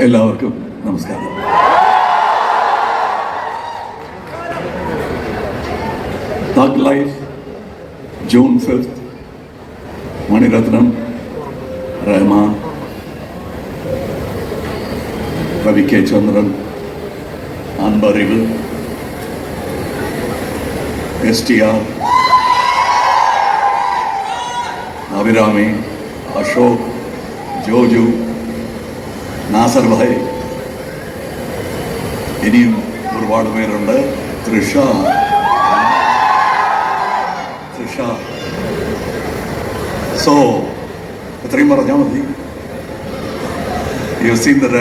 എല്ലാവർക്കും നമസ്കാരം Thug Life June fifth Mani Ratnam Rahman Ravi K Chandran Anbariv S T R Abhirami Ashok Joju Nassar bhai. ഇനിയും ഒരുപാട് പേരുണ്ട്. Trisha. Trisha. So ഇത്രയും പറഞ്ഞാൽ മതി. You seen the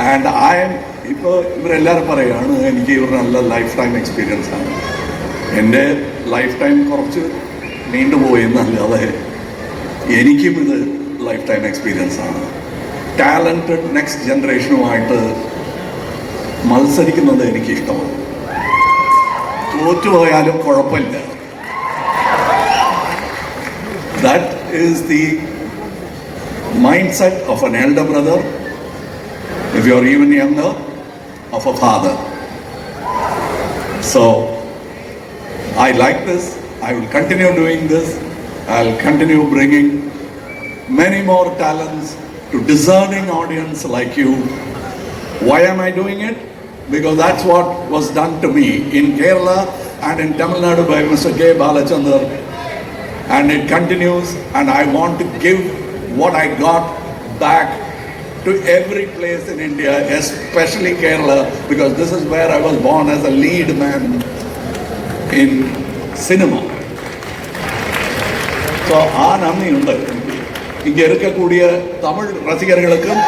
and I am ഇപ്പോൾ ഇവരെല്ലാവരും പറയുകയാണ് എനിക്ക് ഇവർ നല്ല ലൈഫ് ടൈം എക്സ്പീരിയൻസ് ആണ്. എന്റെ ലൈഫ് ടൈം കുറച്ച് നീണ്ടുപോയി എന്നല്ലാതെ എനിക്കും ഇത് ലൈഫ് ടൈം എക്സ്പീരിയൻസ് ആണ്. ടാലന്റഡ് നെക്സ്റ്റ് ജനറേഷനുമായിട്ട് മത്സരിക്കുന്നത് എനിക്ക് ഇഷ്ടമാണ് തോറ്റുപോയാലും കുഴപ്പമില്ല that is the mind set of an elder brother if you're even younger, of a father. So, I like this. I will continue doing this. I'll continue bringing many more talents to discerning audience like you. Why am I doing it? Because that's what was done to me in Kerala and in Tamil Nadu by Mr. K. Balachandar. And it continues, and I want to give what I got back to every place in India, especially Kerala, because this is where I was born as a lead man in cinema. So, ആ നന്ദിയുണ്ട് இங்க இருக்கக்கூடிய தமிழ் ரசிகர்களுக்கும்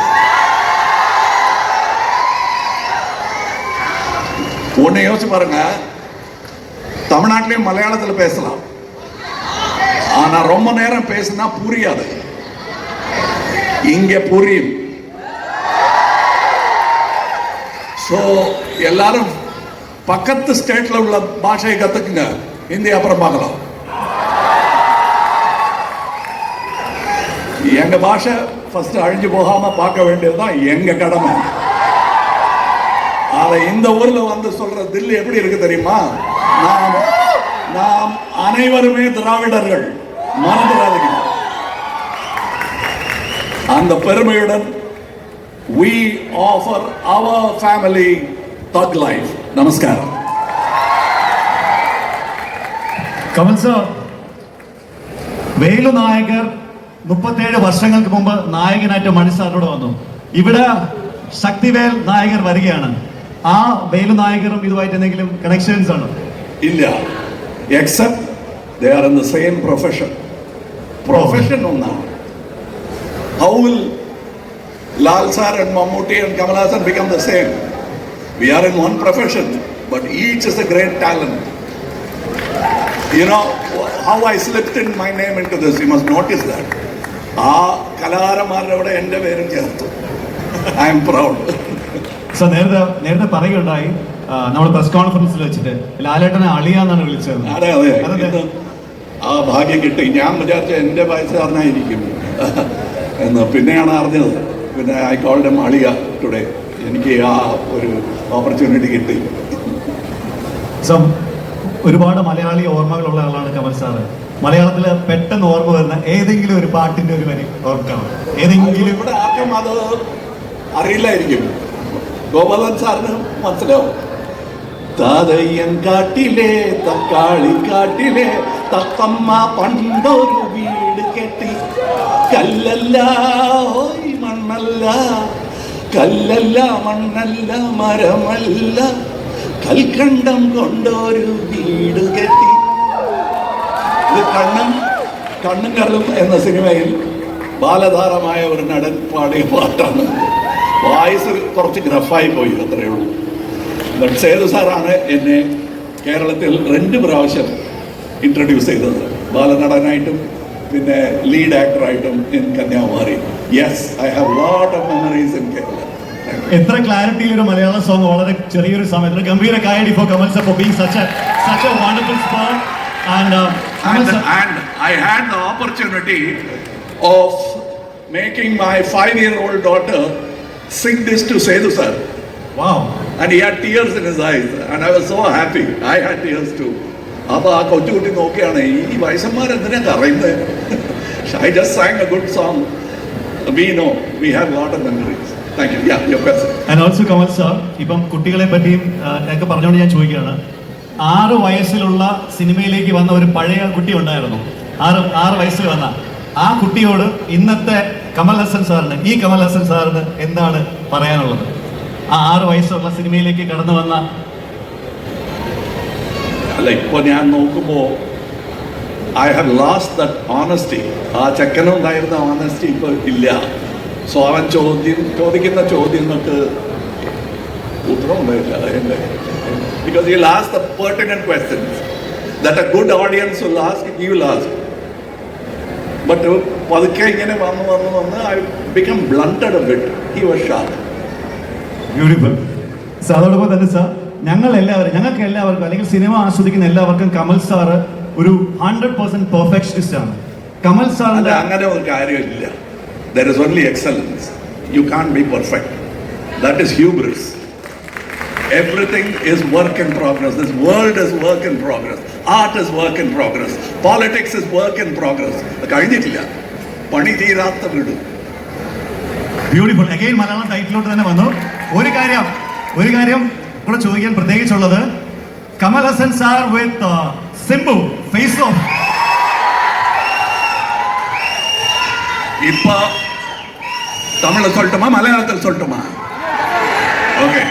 ஒன்னு யோசிச்சு பாருங்க. தமிழ்நாட்டிலையும் மலையாளத்தில் பேசலாம். ஆனா ரொம்ப நேரம் பேசினா புரியாது. இங்க புரியும். ஸோ எல்லாரும் பக்கத்து ஸ்டேட்ல உள்ள பாஷையை கத்துக்குங்க. இந்தியா அப்புறம் பார்க்கலாம். எங்க பாஷை ஃபர்ஸ்ட் அழிஞ்சு போகாம பார்க்க வேண்டியதுதான் எங்க கடமை அதை இந்த ஊர்ல வந்து சொல்ற தில்லி எப்படி இருக்கு தெரியுமா நாம் நாம் அனைவருமே திராவிடர்கள் மறந்துடாதீங்க அந்த பெருமையுடன் we offer our family thug life நமஸ்காரம் കമൽ സാർ വേലു നായകർ മുപ്പത്തേഴ് വർഷങ്ങൾക്ക് മുമ്പ് നായകനായിട്ട് മണി സാറിനോട് വന്നു. ഇവിടെ ശക്തിവേൽ നായകർ വരികയാണ്. ആ വേലു നായകരും ഇതുമായിട്ട് എന്തെങ്കിലും കണക്ഷൻസ് ആണ് ഇല്ല. Except they are in the same profession profession ഒന്നാണ്. How will Lal sir and Mammootty and Kamal Haasan become the same we are in one profession but each is a great talent you know how I slipped in my name into this you must notice that ആ കലാകാരന്മാരുടെ അവിടെ എന്റെ പേരും ചേർത്തു. I am proud sir നേരത്തെ നേരത്തെ പറയുകയുണ്ടായി നമ്മൾ പ്രസ് കോൺഫറൻസിൽ വെച്ചിട്ട് ലാലേട്ടനെ അളിയാന്നാണ് വിളിച്ചത്. അതെ അതെ. ആ ഭാഗ്യം കിട്ടി. ഞാൻ വിചാരിച്ച എന്റെ വയസ്സുകാരനായിരിക്കും എന്ന് പിന്നെയാണ് അറിഞ്ഞത്. പിന്നെ ഐ കോൾഡ് എം അളിയ ടുഡേ എനിക്ക് ആ ഒരു ഓപ്പർച്യൂണിറ്റി കിട്ടി. സോ ഒരുപാട് മലയാളി ഓർമ്മകളുള്ള ആളാണ് കമൽ സാറ്. മലയാളത്തിൽ പെട്ടെന്ന് ഓർമ്മ വരുന്ന ഏതെങ്കിലും ഒരു പാട്ടിന്റെ ഒരു വരി ഓർക്കണം. ഏതെങ്കിലും ഇവിടെ ആർക്കും അത് അറിയില്ലായിരിക്കും. ഗോപാലൻ സാറിന് മനസ്സിലാവും. താതയ്യൻ കാട്ടിലെ തക്കാളി കാട്ടിലെ തത്തമ്മ പണ്ടൊരു വീട് കെട്ടി. കല്ലല്ല ഓയ് മണ്ണല്ല. കല്ലല്ല മണ്ണല്ല മരമല്ല. കൽക്കണ്ടം കൊണ്ടൊരു വീട് കെട്ടി. ഇത് കണ്ണും കണ്ണും കള്ളും എന്ന സിനിമയിൽ ബാലധാരമായ ഒരു നടൻ പാടിയ പാട്ടാണ്. വായിസ് കുറച്ച് ഗ്രഫായി പോയി അത്രയേ ഉള്ളൂ. സേതു സാറാണ് എന്നെ കേരളത്തിൽ രണ്ട് പ്രാവശ്യം ഇൻട്രൊഡ്യൂസ് ചെയ്തത്. ബാലനടനായിട്ടും പിന്നെ lead ആക്ടറായിട്ടും in Kanyakumari. Yes I have lot of memories in Kerala എത്ര ക്ലാരിറ്റിയിൽ ഒരു മലയാള സോങ് വളരെ ചെറിയൊരു സമയത്ത്. ഗംഭീര കായടി for Kamal's for being such such a wonderful spot and and, and I had the opportunity of making my five-year-old daughter sing this to Sedu sir. Wow. And he had tears in his eyes. And I was so happy. I had tears too. അപ്പൊ ആ കൊച്ചുകുട്ടി നോക്കിയാണ് ഈ വയസ്സന്മാരെന്തിനാ കറയുന്നത് I just sang a good song we know we have lot of memories thank you yeah your question and also Kamal sir ഇപ്പം കുട്ടികളെ പറ്റിയും ഒക്കെ പറഞ്ഞുകൊണ്ട് ഞാൻ ചോദിക്കുകയാണ് ആറ് വയസ്സിലുള്ള സിനിമയിലേക്ക് വന്ന ഒരു പഴയ കുട്ടി ഉണ്ടായിരുന്നു. ആറ് ആറ് വയസ്സിൽ വന്ന. ആ കുട്ടിയോട് ഇന്നത്തെ കമൽ ഹസൻ സാറിന് ഈ കമൽ ഹസൻ സാറിന് എന്താണ് പറയാനുള്ളത്? ആ ആറ് വയസ്സുള്ള സിനിമയിലേക്ക് കടന്നു വന്ന അല്ല ഇപ്പോൾ ഞാൻ നോക്കുമ്പോൾ I have lost that honesty ആ ചെക്കനുണ്ടായിരുന്ന ഓണസ്റ്റി ഇപ്പൊ ഇല്ല. സോ അവൻ ചോദ്യം ചോദിക്കുന്ന ചോദ്യങ്ങൾക്ക് ഉത്തരവുണ്ടായില്ല എന്റെ because you last the pertinent questions that a good audience will ask you will but പതുക്കെ ഇങ്ങനെ വന്ന് വന്ന് വന്ന് I become blunted bit he was sharp beautiful sir അതോടൊപ്പം തന്നെ സാർ ഞങ്ങൾ എല്ലാവരും ഞങ്ങൾക്ക് എല്ലാവർക്കും അല്ലെങ്കിൽ സിനിമ ആസ്വദിക്കുന്ന എല്ലാവർക്കും കമൽ സാറ് ഒരു ഹൺഡ്രഡ് പെർസെന്റ് പെർഫെക്ഷനിസ്റ്റ് ആണ്. കമൽ സാറിന്റെ അങ്ങനെ ഒരു കാര്യമില്ല. There is only excellence you can't be perfect that is hubris Everything is work in progress. This world is work in progress. Art is work in progress. Politics is work in progress. കഴിഞ്ഞിട്ടില്ല പണി തീരാത്ത വീട് beautiful again Malayalam ടൈറ്റിലോട്ട് തന്നെ വന്നു ഒരു കാര്യം ഒരു കാര്യം കൂടെ ചോദിക്കാൻ പ്രത്യേകിച്ചുള്ളത് Kamal Haasan sir with Simbu face off ഇപ്പൊ തമിഴ് സൊല്ലട്ടുമാ മലയാളത്തിൽ സൊല്ലട്ടുമാ ഓക്കെ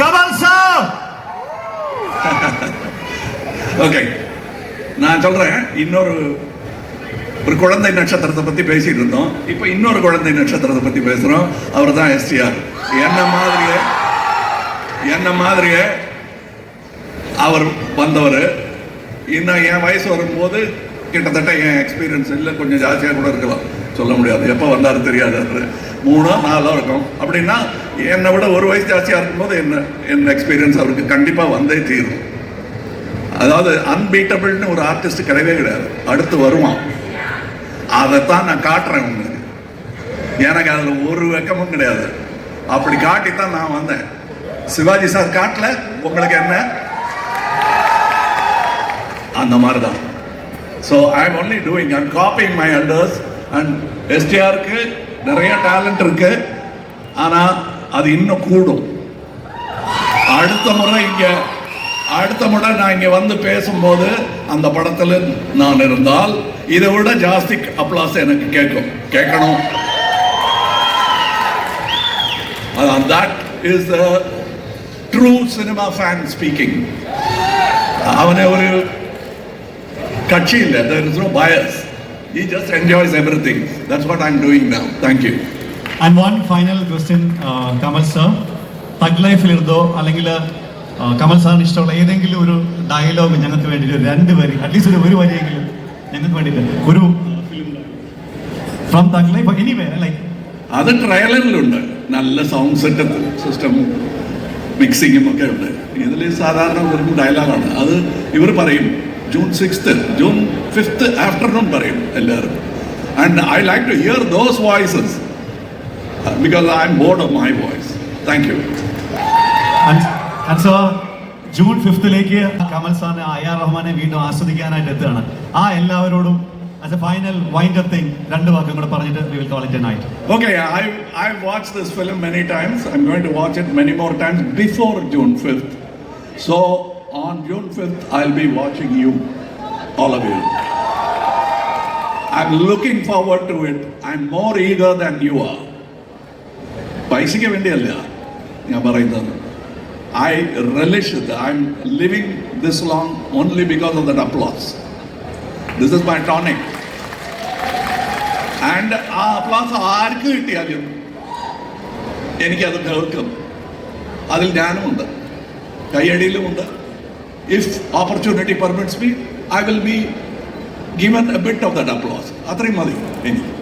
கமல் சார் ஓகே நான் சொல்றேன் இன்னொரு ஒரு குழந்தை நட்சத்திரத்தை பற்றி பேசிகிட்டு இருந்தோம். இப்போ இன்னொரு குழந்தை நட்சத்திரத்தை பற்றி பேசுகிறோம் அவர் தான் எஸ்டிஆர் என்ன மாதிரியே என்ன மாதிரியே அவர் வந்தவர். இன்னும் என் வயசு வரும்போது கிட்டத்தட்ட என் எக்ஸ்பீரியன்ஸ் இல்லை கொஞ்சம் ஜாஸ்தியாக கூட இருக்கலாம். சொல்ல முடியாது. எப்போ வந்தாலும் தெரியாது. மூணோ நாலோ இருக்கும். அப்படின்னா என்னை விட ஒரு வயசு ஜாஸ்தியாக இருக்கும்போது என்ன என்ன எக்ஸ்பீரியன்ஸ் அவருக்கு கண்டிப்பாக வந்தே தீரும். அதாவது அன்பீட்டபிள்னு ஒரு ஆர்டிஸ்ட் கிடையவே கிடையாது. அடுத்து வருவான். அதைத்தான் நான் காட்டுறேன் உங்களுக்கு. எனக்கு அதில் ஒரு வெக்கமும் கிடையாது. அப்படி காட்டித்தான் நான் வந்தேன். சிவாஜி சார் காட்டல உங்களுக்கு என்ன? அந்த மாதிரி தான் so I am only doing I'm copying my அண்டர்ஸ் and எஸ்டிஆருக்கு நிறைய டேலண்ட் இருக்கு. ஆனால் அது இன்னும் கூடும் அடுத்த முறை இங்கே அடுத்த முறை நான் இங்கே வந்து பேசும்போது அந்த படத்தில் நான் இருந்தால் இதை விட ஜாஸ்தி அப்ளாஸ் எனக்கு கேட்கும் கேட்கணும் that is true cinema fan speaking அவனே ஒரு கட்சி இல்லை there is no bias He just enjoys everything. That's what I'm doing now. Thank you. And one final question Kamal sir thug ലൈഫിലിരുന്നോ അല്ലെങ്കിൽ കമൽ സാറിന് ഇഷ്ടമുള്ള ഏതെങ്കിലും ഒരു ഡയലോഗ് ഞങ്ങൾക്ക് വേണ്ടിയിട്ട് രണ്ട് വരി അറ്റ്ലീസ്റ്റ് ഒരു ഒരു വരിയെങ്കിലും ഞങ്ങൾക്ക് വേണ്ടിയിട്ട്. ഒരു from thug life anyway like അത് ട്രയലറിലുണ്ട്. നല്ല സൗണ്ട് സെറ്റപ്പ് സിസ്റ്റമും മിക്സിങ്ങും ഒക്കെ ഉണ്ട്. ഇതിൽ സാധാരണ വെറും ഡയലോഗാണ് അത് ഇവർ പറയും June sixth June fifth afternoon പറയും എല്ലാവരും. And I like to hear those voices because bored of my voice. Thank you. And, and sir June ഫിഫ്തിലേക്ക് Kamal സാറിനെ ഐ ആർ റഹ്മാനെ വീണ്ടും ആസ്വദിക്കാനായിട്ട് എത്തുകയാണ് ആ എല്ലാവരോടും as a final wind up thing രണ്ട് വാക്കും കൂടെ പറഞ്ഞിട്ട് will call it a night. Okay, i I've watched this film many times. I'm going to watch it many more times before June 5th. So, on June 5th, I'll be watching you, all of you. I'm looking forward to it. I'm more eager than you are. പൈസയ്ക്ക് വേണ്ടിയല്ല ഞാൻ പറയുന്നത്. I relish I am living this long only because of the applause this is my tonic and ആ applause ആർക്ക് കിട്ടിയാലും എനിക്കത് കേൾക്കും. അതിൽ ഞാനുമുണ്ട്. കയ്യടിയിലുമുണ്ട്. If opportunity permits me I will be given a bit of the applause അത്രയും മതി എനിക്ക്.